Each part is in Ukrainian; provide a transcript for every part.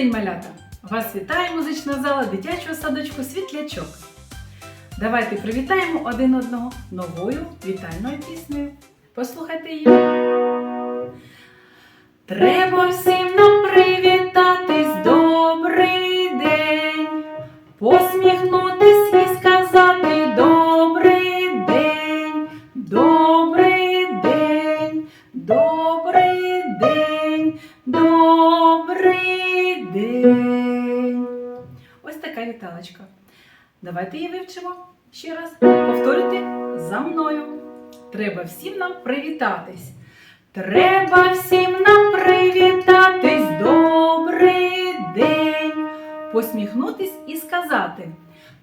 день, малята! Вас вітає музична зала дитячого садочку Світлячок. Давайте привітаємо один одного новою вітальною піснею. Послухайте її. Треба всім Давайте її вивчимо ще раз. Повторюйте за мною. Треба всім нам привітатись. Треба всім нам привітатись, добрий день. Посміхнутись і сказати.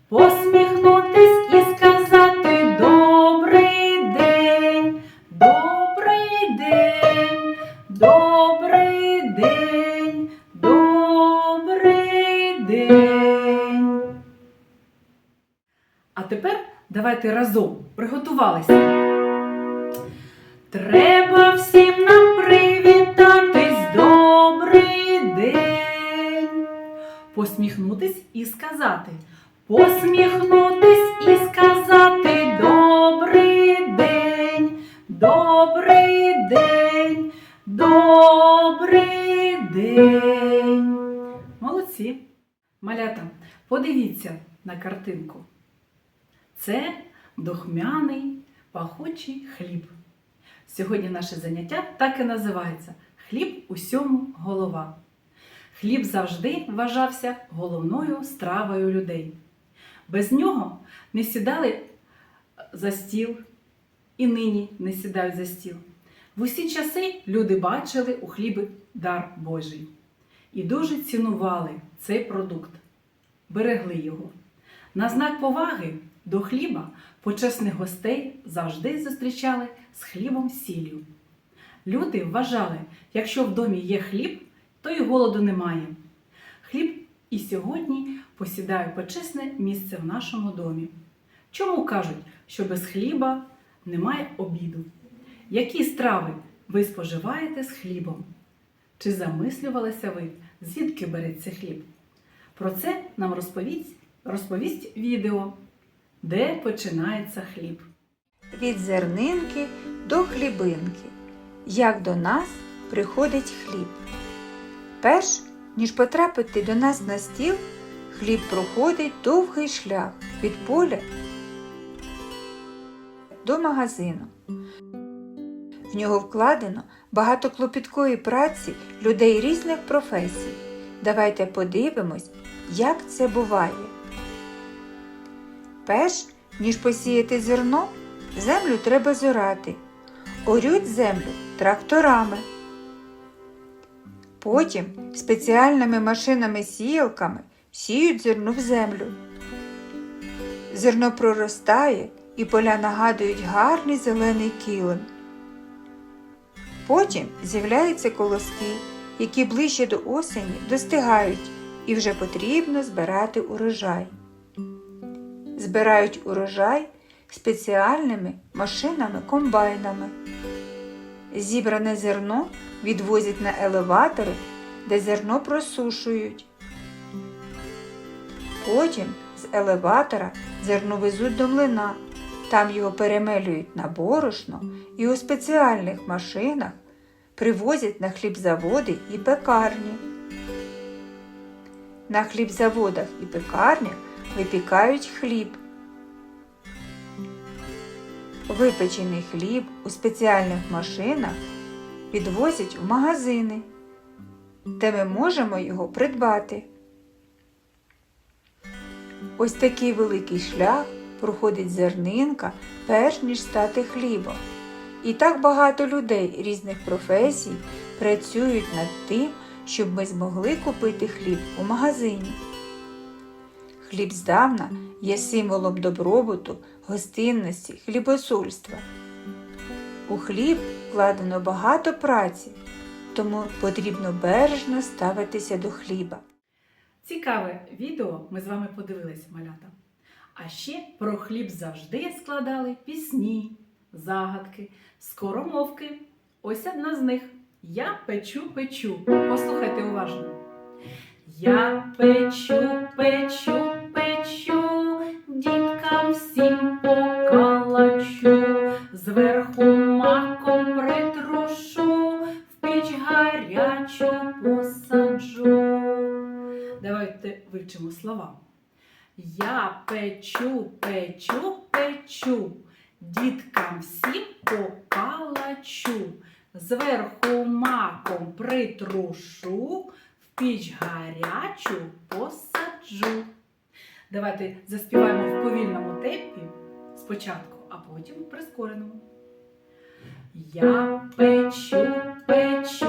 Посміхнутись і сказати добрий день, добрий день, добрий давайте разом приготувалися. Треба всім нам привітатись, добрий день. Посміхнутись і сказати. Посміхнутись і сказати добрий день, добрий день, добрий день. Молодці. Малята, подивіться на картинку. Це духмяний пахучий хліб. Сьогодні наше заняття так і називається Хліб усьому голова. Хліб завжди вважався головною стравою людей. Без нього не сідали за стіл і нині не сідають за стіл. В усі часи люди бачили у хлібі дар Божий і дуже цінували цей продукт, берегли його. На знак поваги до хліба почесних гостей завжди зустрічали з хлібом сіллю. Люди вважали, якщо в домі є хліб, то й голоду немає. Хліб і сьогодні посідає почесне місце в нашому домі. Чому кажуть, що без хліба немає обіду? Які страви ви споживаєте з хлібом? Чи замислювалися ви, звідки береться хліб? Про це нам розповість, розповість відео, де починається хліб. від зернинки до хлібинки. Як до нас приходить хліб. Перш ніж потрапити до нас на стіл, хліб проходить довгий шлях від поля до магазину. В нього вкладено багато клопіткої праці людей різних професій. Давайте подивимось, як це буває. Перш ніж посіяти зерно, землю треба зорати. Орють землю тракторами. Потім спеціальними машинами-сіялками сіють зерно в землю. Зерно проростає і поля нагадують гарний зелений килим. Потім з'являються колоски, які ближче до осені достигають і вже потрібно збирати урожай. Збирають урожай спеціальними машинами-комбайнами. Зібране зерно відвозять на елеватори, де зерно просушують. Потім з елеватора зерно везуть до млина. Там його перемелюють на борошно і у спеціальних машинах привозять на хлібзаводи і пекарні. На хлібзаводах і пекарнях випікають хліб. Випечений хліб у спеціальних машинах підвозять в магазини, де ми можемо його придбати. Ось такий великий шлях проходить зернинка, перш ніж стати хлібом. І так багато людей різних професій працюють над тим, щоб ми змогли купити хліб у магазині. Хліб здавна є символом добробуту, гостинності, хлібосольства. У хліб вкладено багато праці, тому потрібно бережно ставитися до хліба. Цікаве відео ми з вами подивилися, малята. А ще про хліб завжди складали пісні, загадки, скоромовки. Ось одна з них. Я печу, печу. Послухайте уважно. Я печу, печу, печу, Давайте вивчимо слова. Я печу, печу, печу, діткам всім покалачу, зверху маком притрушу, в піч гарячу посаджу. Давайте заспіваємо в повільному темпі спочатку, а потім в прискореному. Я печу, печу,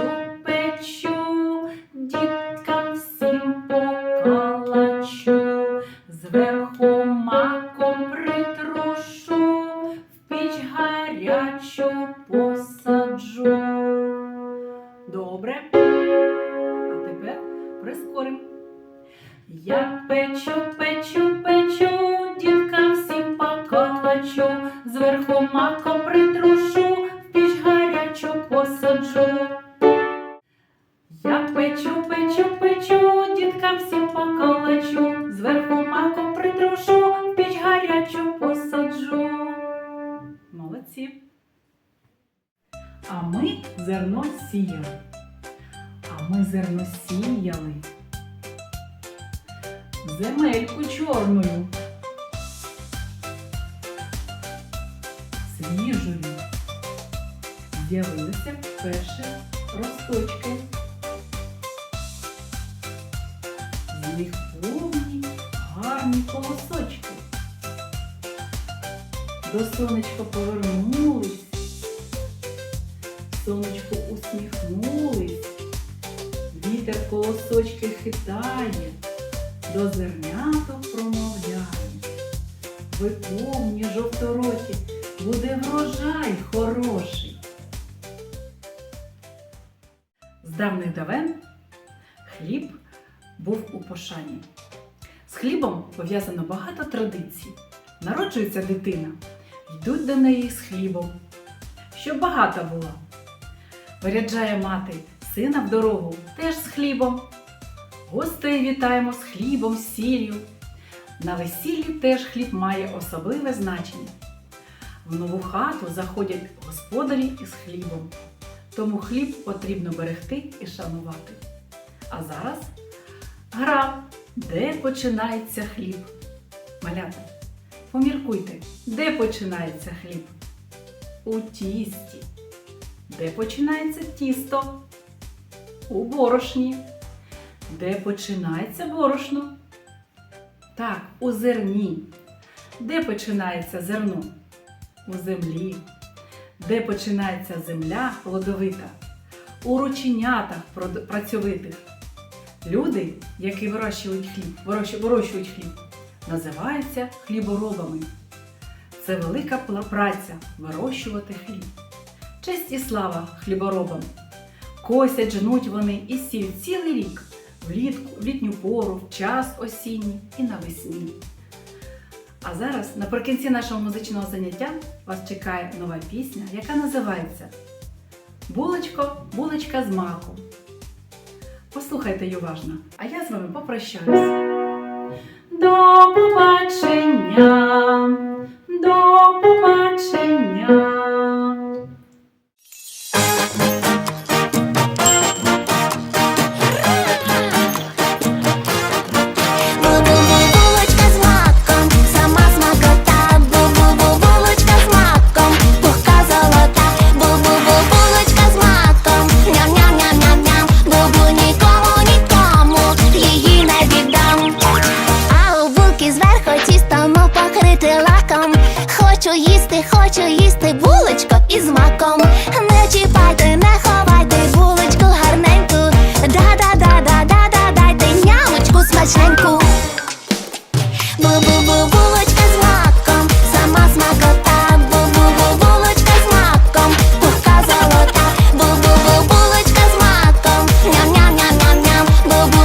тепер прискоримо. Я печу, печу, печу, діткам всім покалачу, зверху маком притрушу, в піч гарячу посаджу. Я печу, печу, печу, діткам всім покалачу, зверху маком притрушу, в піч гарячу посаджу. Молодці. А ми зерно сіяли. Ми зерно сіяли. Земельку чорною. Свіжою. З'явилися перші росточки. З них повні гарні колосочки. До сонечка повернулись. Сонечко усміхнулись. Вітер колосочки хитає, до зерняток промовляє. Ви повні жовтороті, буде врожай хороший. З давних давен хліб був у пошані. З хлібом пов'язано багато традицій. Народжується дитина, йдуть до неї з хлібом, щоб багата була. Виряджає мати сина в дорогу теж з хлібом. Гостей вітаємо з хлібом, з сіллю. На весіллі теж хліб має особливе значення. В нову хату заходять господарі із хлібом, тому хліб потрібно берегти і шанувати. А зараз гра, де починається хліб. Малята, поміркуйте, де починається хліб? У тісті. Де починається тісто? У борошні. Де починається борошно? Так, у зерні. Де починається зерно? У землі. Де починається земля плодовита? У рученятах працьовитих. Люди, які вирощують хліб, вирощують хліб, називаються хліборобами. Це велика праця вирощувати хліб. Честь і слава хліборобам! Косять, жнуть вони і сіють цілий рік, влітку, в літню пору, в час осінній і навесні. А зараз, наприкінці нашого музичного заняття, вас чекає нова пісня, яка називається Булочко, булочка з маком. Послухайте її уважно, а я з вами попрощаюсь. До побачення!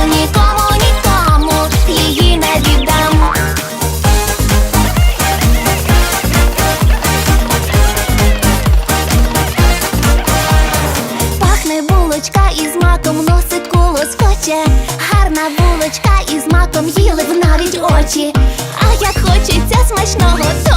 Нікому, нікому її не віддам. Пахне булочка із маком. Гарна маком їли б навіть очі. Смачного,